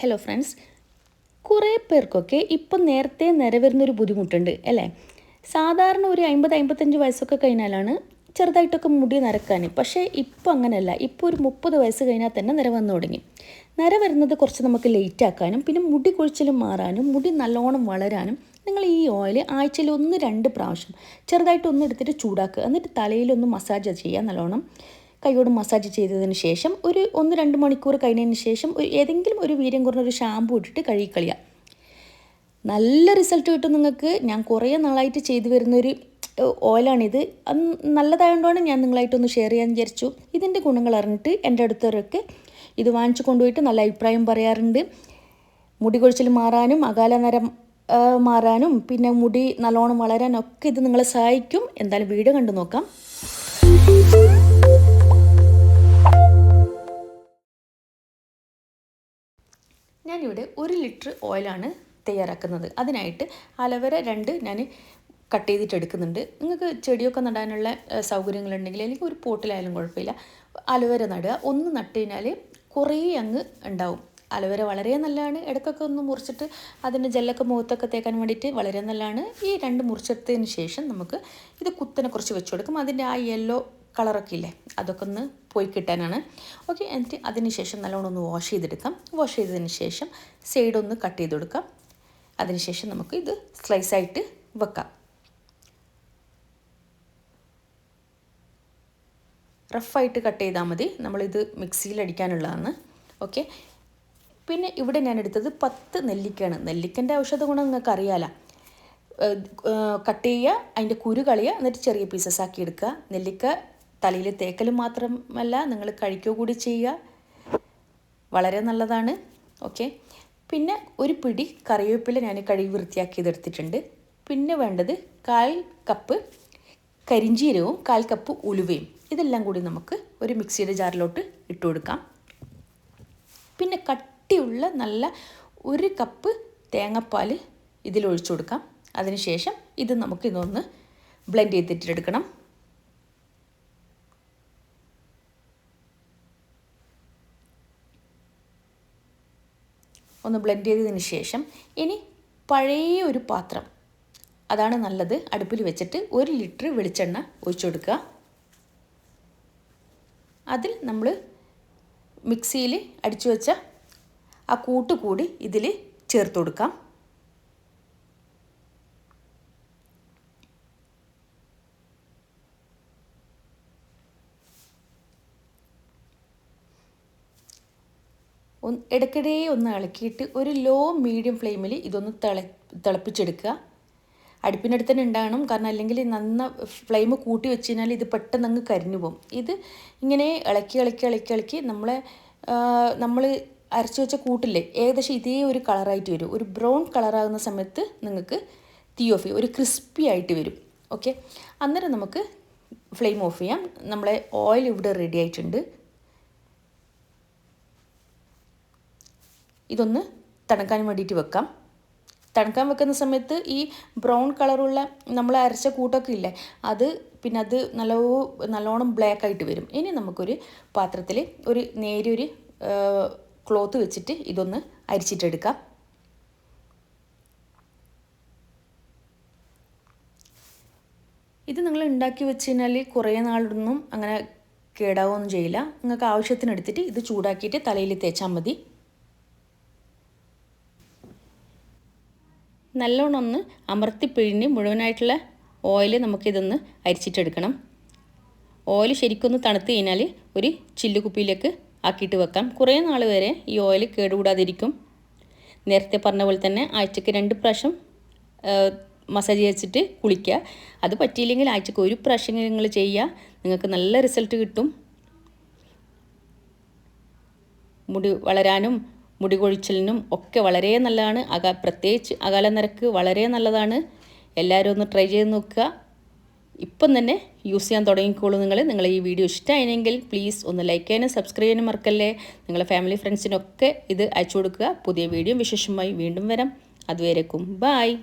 Hello friends കുറേ പേർക്കൊക്കെ ഇപ്പം നേരത്തെ നിലവരുന്നൊരു ബുദ്ധിമുട്ടുണ്ട് അല്ലേ? സാധാരണ ഒരു അമ്പത് അമ്പത്തഞ്ച് വയസ്സൊക്കെ കഴിഞ്ഞാലാണ് ചെറുതായിട്ടൊക്കെ മുടി നരക്കാൻ പക്ഷേ ഇപ്പോൾ അങ്ങനെയല്ല. ഇപ്പോൾ ഒരു മുപ്പത് വയസ്സ് കഴിഞ്ഞാൽ തന്നെ നിര വന്നു തുടങ്ങി. നിര വരുന്നത് കുറച്ച് നമുക്ക് ലേറ്റ് ആക്കാനും പിന്നെ മുടി കൊഴിച്ചിലും മാറാനും മുടി നല്ലോണം വളരാനും നിങ്ങൾ ഈ ഓയിൽ ആഴ്ചയിൽ ഒന്ന് രണ്ട് പ്രാവശ്യം ചെറുതായിട്ട് ഒന്ന് എടുത്തിട്ട് ചൂടാക്കുക. എന്നിട്ട് തലയിലൊന്ന് മസാജ് ചെയ്യുക നല്ലോണം. കൈയോട് മസാജ് ചെയ്തതിന് ശേഷം ഒരു ഒന്ന് രണ്ട് മണിക്കൂർ കഴിഞ്ഞതിന് ശേഷം ഒരു ഏതെങ്കിലും ഒരു വീര്യം കുറഞ്ഞ ഒരു ഷാമ്പു ഇട്ടിട്ട് കഴുകിക്കളിയുക നല്ല റിസൾട്ട് കിട്ടും നിങ്ങൾക്ക്. ഞാൻ കുറേ നാളായിട്ട് ചെയ്തു വരുന്നൊരു ഓയിലാണിത് നല്ലതായതുകൊണ്ടാണ് ഞാൻ നിങ്ങളായിട്ടൊന്ന് ഷെയർ ചെയ്യാൻ വിചാരിച്ചു. ഇതിന്റെ ഗുണങ്ങൾ അറിഞ്ഞിട്ട് എന്റെ അടുത്തവരൊക്കെ ഇത് വാങ്ങിച്ചു കൊണ്ടുപോയിട്ട് നല്ല അഭിപ്രായം പറയാറുണ്ട്. മുടി കൊഴിച്ചിൽ മാറാനും അകാല നരം ആ, മാറാനും പിന്നെ മുടി നല്ലോണം വളരാനൊക്കെ ഇത് നിങ്ങളെ സഹായിക്കും. എന്തായാലും വീഡിയോ കണ്ടു നോക്കാം. ഞാനിവിടെ ഒരു ലിറ്റർ ഓയിലാണ് തയ്യാറാക്കുന്നത്. അതിനായിട്ട് അലവര രണ്ട് ഞാൻ കട്ട് ചെയ്തിട്ട് എടുക്കുന്നുണ്ട്. നിങ്ങൾക്ക് ചെടിയൊക്കെ നടാനുള്ള സൗകര്യങ്ങളുണ്ടെങ്കിൽ അല്ലെങ്കിൽ ഒരു പോട്ടിലായാലും കുഴപ്പമില്ല. അലവര നടുക. ഒന്ന് നട്ട് കഴിഞ്ഞാൽ കുറേ അങ്ങ് ഉണ്ടാവും. അലവര വളരെ നല്ലതാണ്. ഇടയ്ക്കൊക്കെ ഒന്ന് മുറിച്ചിട്ട് അതിന്റെ ജെല്ലൊക്കെ മുഖത്തൊക്കെ തേക്കാൻ വേണ്ടിയിട്ട് വളരെ നല്ലതാണ്. ഈ രണ്ട് മുറിച്ചെടുത്തതിന് ശേഷം നമുക്ക് ഇത് കുത്തനെ കുറച്ച് വെച്ച് കൊടുക്കും. അതിന്റെ ആ യെല്ലോ കളറൊക്കെ ഇല്ലേ അതൊക്കെ ഒന്ന് പോയി കിട്ടാനാണ്. ഓക്കെ എന്നിട്ട് അതിനുശേഷം നല്ലോണം ഒന്ന് വാഷ് ചെയ്തെടുക്കാം. വാഷ് ചെയ്തതിന് ശേഷം സൈഡ് ഒന്ന് കട്ട് ചെയ്ത് കൊടുക്കാം. അതിനുശേഷം നമുക്ക് ഇത് സ്ലൈസായിട്ട് വെക്കാം. റഫായിട്ട് കട്ട് ചെയ്താൽ മതി. നമ്മളിത് മിക്സിയിൽ അടിക്കാനുള്ളതാണ്. ഓക്കെ പിന്നെ ഇവിടെ ഞാൻ എടുത്തത് പത്ത് നെല്ലിക്കയാണ്. നെല്ലിക്കന്റെ ഔഷധ ഗുണം നിങ്ങൾക്ക് അറിയാലോ. കട്ട് ചെയ്യുക അതിന്റെ കുരു കളയുക എന്നിട്ട് ചെറിയ പീസസ് ആക്കി എടുക്കുക. നെല്ലിക്ക തലയിൽ തേക്കൽ മാത്രമല്ല നിങ്ങൾ കഴിക്കുക കൂടി ചെയ്യുക. വളരെ നല്ലതാണ്. ഓക്കെ പിന്നെ ഒരു പിടി കറിവേപ്പില ഞാൻ കഴുകി വൃത്തിയാക്കിയതെടുത്തിട്ടുണ്ട് പിന്നെ വേണ്ടത് കാൽ കപ്പ് കരിഞ്ചീരവും കാൽ കപ്പ് ഉലുവയും. ഇതെല്ലാം കൂടി നമുക്ക് ഒരു മിക്സിയുടെ ജാറിലോട്ട് ഇട്ട് കൊടുക്കാം. പിന്നെ കട്ടിയുള്ള നല്ല ഒരു കപ്പ് തേങ്ങാപ്പാൽ ഇതിൽ ഒഴിച്ചു കൊടുക്കാം അതിനുശേഷം ഇത് നമുക്ക് ഇതൊന്ന് ബ്ലെൻഡ് ചെയ്തിട്ടെടുക്കണം ഒന്ന് ബ്ലെൻഡ് ചെയ്തതിന് ശേഷം ഇനി പഴയ ഒരു പാത്രം. അതാണ് നല്ലത്. അടുപ്പിൽ വെച്ചിട്ട് ഒരു ലിറ്റർ വെളിച്ചെണ്ണ ഒഴിച്ചു കൊടുക്കുക. അതിൽ നമ്മൾ മിക്സിയിൽ അടിച്ചു വെച്ച ആ കൂട്ട് കൂടി ഇതിൽ ചേർത്ത് കൊടുക്കാം. ഇടയ്ക്കിടെ ഒന്ന് ഇളക്കിയിട്ട് ഒരു ലോ മീഡിയം ഫ്ലെയിമിൽ ഇതൊന്ന് തിള തിളപ്പിച്ചെടുക്കുക. അടുപ്പിനടുത്ത് തന്നെ ഉണ്ടാകണം. കാരണം അല്ലെങ്കിൽ നന്ന ഫ്ലെയിം കൂട്ടി വെച്ച് കഴിഞ്ഞാൽ ഇത് പെട്ടെന്ന് അങ്ങ് കരിഞ്ഞു പോകും. ഇത് ഇങ്ങനെ ഇളക്കി ഇളക്കി ഇളക്കി ഇളക്കി നമ്മളെ നമ്മൾ അരച്ചു വെച്ച കൂട്ടില്ലേ ഏകദേശം ഇതേ ഒരു കളറായിട്ട് വരും. ഒരു ബ്രൗൺ കളറാകുന്ന സമയത്ത് നിങ്ങൾക്ക് തീ ഓഫ് ചെയ്യും. ഒരു ക്രിസ്പി ആയിട്ട് വരും. ഓക്കെ? അന്നേരം നമുക്ക് ഫ്ലെയിം ഓഫ് ചെയ്യാം. നമ്മളെ ഓയിൽ ഇവിടെ റെഡി ആയിട്ടുണ്ട്. ഇതൊന്ന് തണുക്കാൻ വേണ്ടിയിട്ട് വെക്കാം. തണുക്കാൻ വെക്കുന്ന സമയത്ത് ഈ ബ്രൗൺ കളറുള്ള നമ്മൾ അരച്ച കൂട്ടൊക്കെ ഇല്ലേ അത് പിന്നെ അത് നല്ല നല്ലോണം ബ്ലാക്ക് ആയിട്ട് വരും. ഇനി നമുക്കൊരു പാത്രത്തിൽ ഒരു നേരിയൊരു ക്ലോത്ത് വെച്ചിട്ട് ഇതൊന്ന് അരിച്ചിട്ടെടുക്കാം. ഇത് നിങ്ങൾ ഉണ്ടാക്കി വെച്ച് കഴിഞ്ഞാൽ കുറേ നാളൊന്നും അങ്ങനെ കേടാവുകയൊന്നും ചെയ്യില്ല. നിങ്ങൾക്ക് ആവശ്യത്തിന് എടുത്തിട്ട് ഇത് ചൂടാക്കിയിട്ട് തലയിൽ തേച്ചാൽ മതി. നല്ലോണം ഒന്ന് അമർത്തി പിഴിഞ്ഞ് മുഴുവനായിട്ടുള്ള ഓയിൽ നമുക്കിതൊന്ന് അരിച്ചിട്ടെടുക്കണം. ഓയിൽ ശരിക്കൊന്ന് തണുത്ത് കഴിഞ്ഞാൽ ഒരു ചില്ലു കുപ്പിയിലേക്ക് ആക്കിയിട്ട് വെക്കാം. കുറേ നാൾ വരെ ഈ ഓയിൽ കേടുകൂടാതിരിക്കും. നേരത്തെ പറഞ്ഞ പോലെ തന്നെ ആഴ്ചക്ക് രണ്ട് പ്രാവശ്യം മസാജ് വെച്ചിട്ട് കുളിക്കുക. അത് പറ്റിയില്ലെങ്കിൽ ആഴ്ചക്ക് ഒരു പ്രാവശ്യം നിങ്ങൾ ചെയ്യുക. നിങ്ങൾക്ക് നല്ല റിസൾട്ട് കിട്ടും. മുടി വളരാനും മുടി കൊഴിച്ചിലിനും ഒക്കെ വളരെ നല്ലതാണ്. അക പ്രത്യേകിച്ച് അകാല നിരക്ക് വളരെ നല്ലതാണ്. എല്ലാവരും ഒന്ന് ട്രൈ ചെയ്ത് നോക്കുക. ഇപ്പം തന്നെ യൂസ് ചെയ്യാൻ തുടങ്ങിക്കോളൂ നിങ്ങൾ നിങ്ങൾ ഈ വീഡിയോ ഇഷ്ടമായിരുന്നെങ്കിൽ പ്ലീസ് ഒന്ന് ലൈക്ക് ചെയ്യാനും സബ്സ്ക്രൈബ് ചെയ്യാനും മറക്കല്ലേ. നിങ്ങളുടെ ഫാമിലി ഫ്രണ്ട്സിനൊക്കെ ഇത് അയച്ചു കൊടുക്കുക. പുതിയ വീഡിയോ വിശേഷമായി വീണ്ടും വരാം. അതുവരേക്കും ബായ്